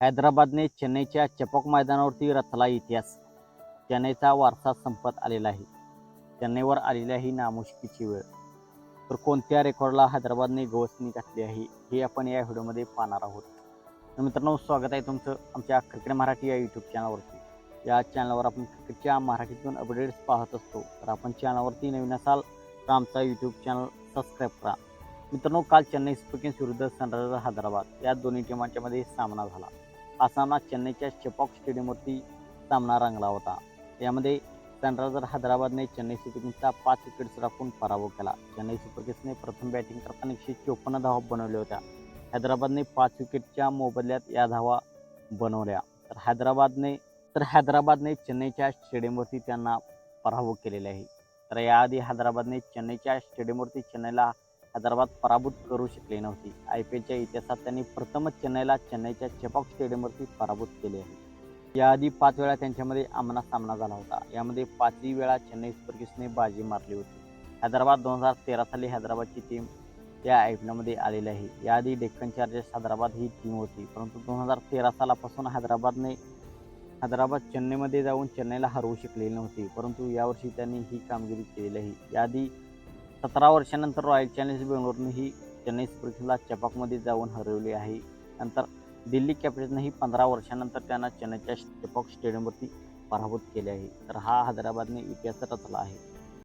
हैदराबादने चेन्नईच्या चपक मैदानावरती रचला इतिहास. चेन्नईचा वारसा संपत आलेला आहे. चेन्नईवर आलेली ही नामुष्कीची वेळ. तर कोणत्या रेकॉर्डला हैदराबादने गवसणी घातली आहे हे आपण या व्हिडिओमध्ये पाहणार आहोत. तर मित्रांनो स्वागत आहे तुमचं आमच्या क्रिकेट मराठी या यूट्यूब चॅनलवरती या चॅनलवर आपण क्रिकेटच्या मराठीतून अपडेट्स पाहत असतो. तर आपण चॅनलवरती नवीन असाल तर आमचा यूट्यूब चॅनल सबस्क्राईब करा. मित्रांनो काल चेन्नई सुपर किंग्स विरुद्ध सनरायझर हैदराबाद या दोन्ही टीमांच्या मध्ये सामना झाला. हा सामना चेन्नईच्या चेपॉक स्टेडियमवरती सामना रंगला होता. यामध्ये सनरायझर हैदराबादने चेन्नई सुपर किंग्सचा पाच विकेट्स राखून पराभव केला? चेन्नई सुपर किंग्सने प्रथम बॅटिंग करताना एकशे चोपन्न धावा बनवल्या होत्या. हैदराबादने पाच विकेटच्या मोबदल्यात या धावा बनवल्या. तर हैदराबादने तर हैदराबादने चेन्नईच्या स्टेडियमवरती त्यांना पराभव केलेला आहे. तर याआधी हैदराबादने चेन्नईच्या स्टेडियमवरती चेन्नईला हैदराबाद पराभूत करू शकले नव्हती. आय पी एलच्या इतिहासात त्यांनी प्रथमच चेन्नईला चेन्नईच्या चेपॉक स्टेडियमवरती पराभूत केले आहे. याआधी पाच वेळा त्यांच्यामध्ये आमना सामना झाला होता. यामध्ये पाचही वेळा चेन्नई सुपर किंग्सने बाजी मारली होती. हैदराबाद दोन हजार तेरा साली हैदराबादची टीम या आय पी एलमध्ये आलेली आहे. याआधी डेक्कन चार्जर्स हैदराबाद ही टीम होती. परंतु दोन हजार तेरा सालापासून हैदराबादने हैदराबाद चेन्नईमध्ये जाऊन चेन्नईला हरवू शकलेली नव्हती. परंतु यावर्षी त्यांनी ही कामगिरी केलेली आहे. याआधी सतरा वर्षानंतर रॉयल चॅलेंजर्स बेंगलोरने ही चेन्नई सुपर किंग्सला चपाकमध्ये जाऊन हरवली आहे. नंतर दिल्ली कॅपिटल्सनेही पंधरा वर्षानंतर त्यांना चेन्नईच्या चेपॉक स्टेडियमवरती पराभूत केले आहे. तर हा हैदराबादने इतिहास रचला आहे.